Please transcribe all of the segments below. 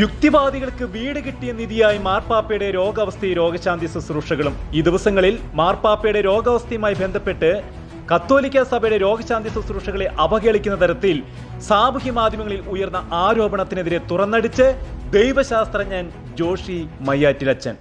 യുക്തിവാദികൾക്ക് വീട് കിട്ടിയ നിധിയായി മാർപ്പാപ്പയുടെ രോഗാവസ്ഥ രോഗശാന്തി ശുശ്രൂഷകളും. ഈ ദിവസങ്ങളിൽ മാർപ്പാപ്പയുടെ രോഗാവസ്ഥയുമായി ബന്ധപ്പെട്ട് കത്തോലിക്ക സഭയുടെ രോഗശാന്തി ശുശ്രൂഷകളെ അവഹേളിക്കുന്ന തരത്തിൽ സാമൂഹ്യ മാധ്യമങ്ങളിൽ ഉയർന്ന ആരോപണത്തിനെതിരെ തുറന്നടിച്ച് ദൈവശാസ്ത്രജ്ഞൻ ജോഷി മയ്യാറ്റിലച്ചൻ.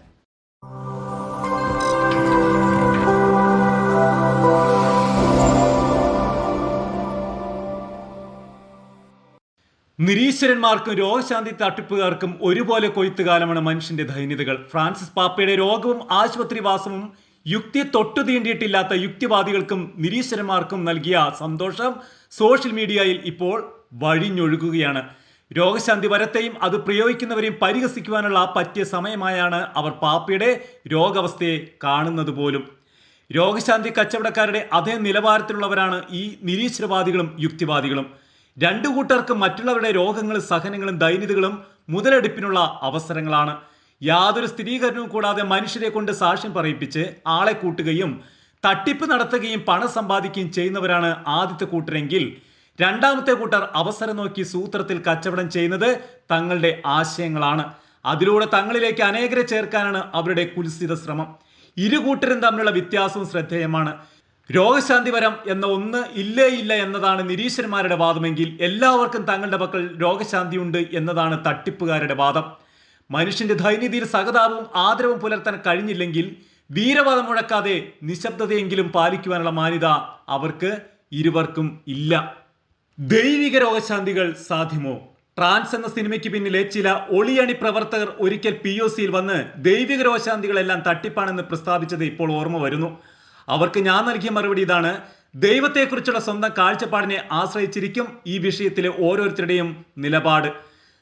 നിരീശ്വരന്മാർക്കും രോഗശാന്തി തട്ടിപ്പുകാർക്കും ഒരുപോലെ കൊയ്ത്തുകാലമാണ് മനുഷ്യന്റെ ദൈന്യതകൾ. ഫ്രാൻസിസ് പാപ്പയുടെ രോഗവും ആശുപത്രിവാസവും യുക്തി തൊട്ടു തീണ്ടിയിട്ടില്ലാത്ത യുക്തിവാദികൾക്കും നിരീശ്വരന്മാർക്കും നൽകിയ സന്തോഷം സോഷ്യൽ മീഡിയയിൽ ഇപ്പോൾ വഴിഞ്ഞൊഴുകുകയാണ്. രോഗശാന്തി വരത്തെയും അത് പ്രയോഗിക്കുന്നവരെയും പരിഹസിക്കുവാനുള്ള പറ്റിയ സമയമായാണ് അവർ പാപ്പയുടെ രോഗാവസ്ഥയെ കാണുന്നത് പോലും രോഗശാന്തി കച്ചവടക്കാരുടെ അതേ നിലവാരത്തിലുള്ളവരാണ് ഈ നിരീശ്വരവാദികളും യുക്തിവാദികളും. രണ്ടു കൂട്ടർക്കും മറ്റുള്ളവരുടെ രോഗങ്ങളും സഹനങ്ങളും ദൈന്യതകളും മുതലെടുപ്പിനുള്ള അവസരങ്ങളാണ്. യാതൊരു സ്ഥിരീകരണവും കൂടാതെ മനുഷ്യരെ കൊണ്ട് സാക്ഷ്യം പറയിപ്പിച്ച് ആളെ കൂട്ടുകയും തട്ടിപ്പ് നടത്തുകയും പണം സമ്പാദിക്കുകയും ചെയ്യുന്നവരാണ് ആദ്യത്തെ കൂട്ടരെങ്കിൽ രണ്ടാമത്തെ കൂട്ടർ അവസരം നോക്കി സൂത്രത്തിൽ കച്ചവടം ചെയ്യുന്നത് തങ്ങളുടെ ആശയങ്ങളാണ്. അതിലൂടെ തങ്ങളിലേക്ക് അനേകരെ ചേർക്കാനാണ് അവരുടെ കുൽസിത ശ്രമം. ഇരു കൂട്ടരും തമ്മിലുള്ള വ്യത്യാസവും ശ്രദ്ധേയമാണ്. രോഗശാന്തി വരം എന്ന ഒന്ന് ഇല്ലേ ഇല്ല എന്നതാണ് നിരീശ്വരന്മാരുടെ വാദമെങ്കിൽ എല്ലാവർക്കും തങ്ങളുടെ പക്കൽ രോഗശാന്തിയുണ്ട് എന്നതാണ് തട്ടിപ്പുകാരുടെ വാദം. മനുഷ്യന്റെ ദൈന്യതയിൽ സഹതാപവും ആദരവും പുലർത്താൻ കഴിഞ്ഞില്ലെങ്കിൽ വീരവാദം മുഴക്കാതെ നിശബ്ദതയെങ്കിലും പാലിക്കുവാനുള്ള മാന്യത അവർക്ക് ഇരുവർക്കും ഇല്ല. ദൈവിക രോഗശാന്തികൾ സാധ്യമോ? ട്രാൻസ് എന്ന സിനിമയ്ക്ക് പിന്നിലെ ചില ഒളിയണി പ്രവർത്തകർ ഒരിക്കൽ പി ഒ സിയിൽ വന്ന് ദൈവിക രോഗശാന്തികളെല്ലാം തട്ടിപ്പാണെന്ന് പ്രസ്താവിച്ചത് ഇപ്പോൾ ഓർമ്മ വരുന്നു. അവർക്ക് ഞാൻ നൽകിയ മറുപടി ഇതാണ്. ദൈവത്തെക്കുറിച്ചുള്ള സ്വന്തം കാഴ്ചപ്പാടിനെ ആശ്രയിച്ചിരിക്കും ഈ വിഷയത്തിലെ ഓരോരുത്തരുടെയും നിലപാട്.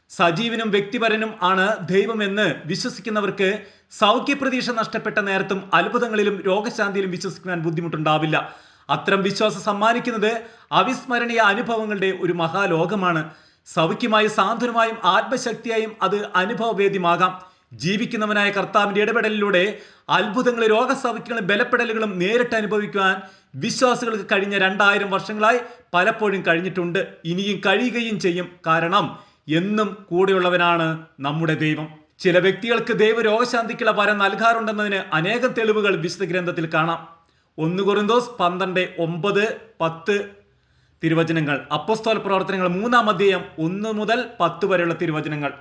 സജീവനും വ്യക്തിപരനും ആണ് ദൈവമെന്ന് വിശ്വസിക്കുന്നവർക്ക് സൗഖ്യപ്രതീക്ഷ നഷ്ടപ്പെട്ട നേരത്തും അത്ഭുതങ്ങളിലും രോഗശാന്തിയിലും വിശ്വസിക്കാൻ ബുദ്ധിമുട്ടുണ്ടാവില്ല. അത്തരം വിശ്വാസം സമ്മാനിക്കുന്നത് അവിസ്മരണീയ അനുഭവങ്ങളുടെ ഒരു മഹാലോകമാണ്. സൗഖ്യമായും സാന്ത്വനമായും ആത്മശക്തിയായും അത് അനുഭവവേദ്യമാകാം. ജീവിക്കുന്നവനായ കർത്താവിന്റെ ഇടപെടലിലൂടെ അത്ഭുതങ്ങൾ രോഗസൗഖ്യങ്ങളും ബലപ്പെടലുകളും നേരിട്ട് അനുഭവിക്കുവാൻ വിശ്വാസികൾക്ക് കഴിഞ്ഞ രണ്ടായിരം വർഷങ്ങളായി പലപ്പോഴും കഴിഞ്ഞിട്ടുണ്ട്. ഇനിയും കഴിയുകയും ചെയ്യും. കാരണം എന്നും കൂടെയുള്ളവനാണ് നമ്മുടെ ദൈവം. ചില വ്യക്തികൾക്ക് ദൈവ രോഗശാന്തിക്കുള്ള വരം നൽകാറുണ്ടെന്നതിന് അനേകം തെളിവുകൾ വിശുദ്ധ ഗ്രന്ഥത്തിൽ കാണാം. ഒന്ന് കുറുന്തോസ് പന്ത്രണ്ട് ഒമ്പത് പത്ത് തിരുവചനങ്ങൾ. അപ്പസ്തോല പ്രവർത്തനങ്ങൾ മൂന്നാം അധ്യായം ഒന്ന് മുതൽ പത്ത് വരെയുള്ള തിരുവചനങ്ങൾ.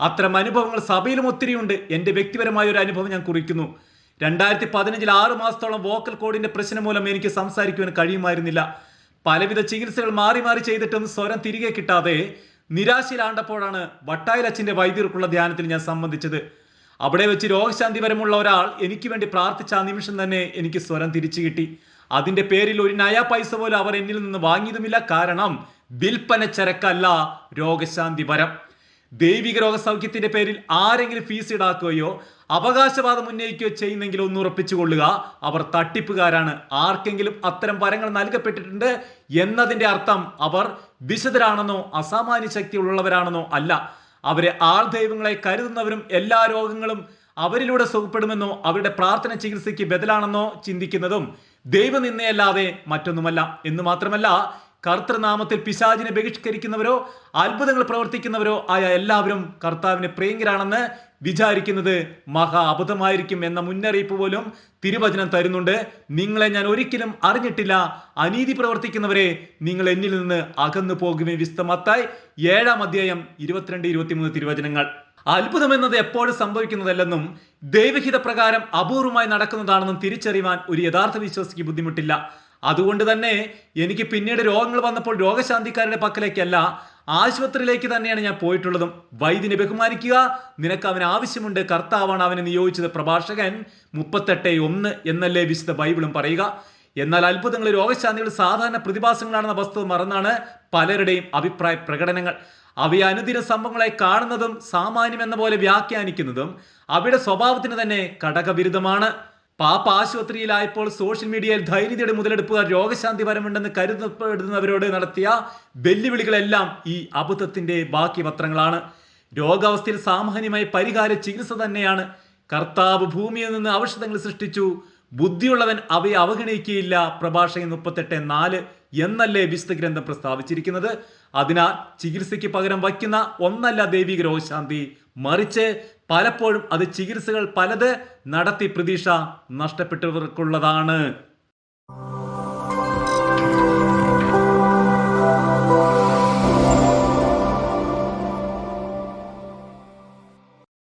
അത്തരം അനുഭവങ്ങൾ സഭയിലും ഒത്തിരിയുണ്ട്. എന്റെ വ്യക്തിപരമായ ഒരു അനുഭവം ഞാൻ കുറിക്കുന്നു. രണ്ടായിരത്തി പതിനഞ്ചിൽ ആറ് മാസത്തോളം വോക്കൽ കോഡിന്റെ പ്രശ്നം മൂലം എനിക്ക് സംസാരിക്കുവാൻ കഴിയുമായിരുന്നില്ല. പലവിധ ചികിത്സകൾ മാറി മാറി ചെയ്തിട്ടും സ്വരം തിരികെ കിട്ടാതെ നിരാശയിലാണ്ടപ്പോഴാണ് വട്ടായിലച്ഛന്റെ വൈദ്യർക്കുള്ള ധ്യാനത്തിൽ ഞാൻ സംബന്ധിച്ചത്. അവിടെ വെച്ച് രോഗശാന്തി വരമുള്ള ഒരാൾ എനിക്ക് വേണ്ടി പ്രാർത്ഥിച്ച ആ നിമിഷം തന്നെ എനിക്ക് സ്വരം തിരിച്ചു കിട്ടി. അതിന്റെ പേരിൽ ഒരു നയ പൈസ പോലും അവർ എന്നിൽ നിന്ന് വാങ്ങിയതുമില്ല. കാരണം വിൽപ്പന ചരക്കല്ല രോഗശാന്തി വരം. ദൈവിക രോഗസൗഖ്യത്തിന്റെ പേരിൽ ആരെങ്കിലും ഫീസ് ഈടാക്കുകയോ അവകാശവാദം ഉന്നയിക്കുകയോ ചെയ്യുന്നെങ്കിൽ ഒന്ന് ഉറപ്പിച്ചുകൊള്ളുക. അവർ തട്ടിപ്പുകാരാണ്. ആർക്കെങ്കിലും അത്തരം വരങ്ങൾ നൽകപ്പെട്ടിട്ടുണ്ട് എന്നതിന്റെ അർത്ഥം അവർ വിശുദ്ധരാണെന്നോ അസാമാന്യ ശക്തി ഉള്ളവരാണെന്നോ അല്ല. അവരെ ആൾ ദൈവങ്ങളെ കരുതുന്നവരും എല്ലാ രോഗങ്ങളും അവരിലൂടെ സുഖപ്പെടുമെന്നോ അവരുടെ പ്രാർത്ഥന ചികിത്സയ്ക്ക് ബദലാണെന്നോ ചിന്തിക്കുന്നതും ദൈവനിന്ദയല്ലാതെ മറ്റൊന്നുമല്ല. എന്ന് മാത്രമല്ല കർത്തൃനാമത്തിൽ പിശാചിനെ ബഹിഷ്കരിക്കുന്നവരോ അത്ഭുതങ്ങൾ പ്രവർത്തിക്കുന്നവരോ ആയ എല്ലാവരും കർത്താവിനെ പ്രിയങ്കരാണെന്ന് വിചാരിക്കുന്നത് മഹാ അബദ്ധമായിരിക്കും എന്ന മുന്നറിയിപ്പ് പോലും തിരുവചനം തരുന്നുണ്ട്. നിങ്ങളെ ഞാൻ ഒരിക്കലും അറിഞ്ഞിട്ടില്ല. അനീതി പ്രവർത്തിക്കുന്നവരെ നിങ്ങൾ എന്നിൽ നിന്ന് അകന്നു പോകുമേ വിസ്തമത്തായി ഏഴാം അധ്യായം ഇരുപത്തിരണ്ട് ഇരുപത്തിമൂന്ന് തിരുവചനങ്ങൾ. അത്ഭുതം എന്നത് എപ്പോഴും സംഭവിക്കുന്നതല്ലെന്നും ദൈവഹിത പ്രകാരം അപൂർവമായി നടക്കുന്നതാണെന്നും തിരിച്ചറിയുവാൻ ഒരു യഥാർത്ഥ വിശ്വാസിക്ക് ബുദ്ധിമുട്ടില്ല. അതുകൊണ്ട് തന്നെ എനിക്ക് പിന്നീട് രോഗങ്ങൾ വന്നപ്പോൾ രോഗശാന്തിക്കാരുടെ പക്കലേക്കല്ല ആശുപത്രിയിലേക്ക് തന്നെയാണ് ഞാൻ പോയിട്ടുള്ളതും. വൈദ്യനെ ബഹുമാനിക്കുക. നിനക്ക് അവന് ആവശ്യമുണ്ട്. കർത്താവാണ് അവനെ നിയോഗിച്ചത്. പ്രഭാഷകൻ മുപ്പത്തെട്ട് ഒന്ന് എന്നല്ലേ വിശുദ്ധ ബൈബിളും പറയുക. എന്നാൽ അത്ഭുതങ്ങൾ രോഗശാന്തികൾ സാധാരണ പ്രതിഭാസങ്ങളാണെന്ന വസ്തുത മറന്നാണ് പലരുടെയും അഭിപ്രായ പ്രകടനങ്ങൾ. അവയെ അനുദിന സംഭവങ്ങളെ കാണുന്നതും സാമാന്യം എന്ന പോലെ വ്യാഖ്യാനിക്കുന്നതും അവയുടെ സ്വഭാവത്തിന് തന്നെ ഘടകവിരുദ്ധമാണ് പാപ്പ ആശുപത്രിയിലായപ്പോൾ സോഷ്യൽ മീഡിയയിൽ ധൈര്യതയുടെ മുതലെടുപ്പുകാർ രോഗശാന്തി വരമുണ്ടെന്ന് കരുതപ്പെടുന്നവരോട് നടത്തിയ വെല്ലുവിളികളെല്ലാം ഈ അബദ്ധത്തിന്റെ ബാക്കി പത്രങ്ങളാണ് രോഗാവസ്ഥയിൽ സാമാന്യമായ പരിഹാര ചികിത്സ തന്നെയാണ്. കർത്താവ് ഭൂമിയിൽ നിന്ന് ഔഷധങ്ങൾ സൃഷ്ടിച്ചു. ബുദ്ധിയുള്ളവൻ അവയെ അവഗണിക്കുകയില്ല. പ്രഭാഷകൻ മുപ്പത്തെട്ട് നാല് എന്നല്ലേ വിശുദ്ധ ഗ്രന്ഥം പ്രസ്താവിച്ചിരിക്കുന്നത്? അതിനാൽ ചികിത്സയ്ക്ക് പകരം വയ്ക്കുന്ന ഒന്നല്ല ദൈവിക രോഗശാന്തി മറിച്ച് പലപ്പോഴും അത് ചികിത്സകൾ പലത് നടത്തി പ്രതീക്ഷ നഷ്ടപ്പെട്ടവർക്കുള്ളതാണ്.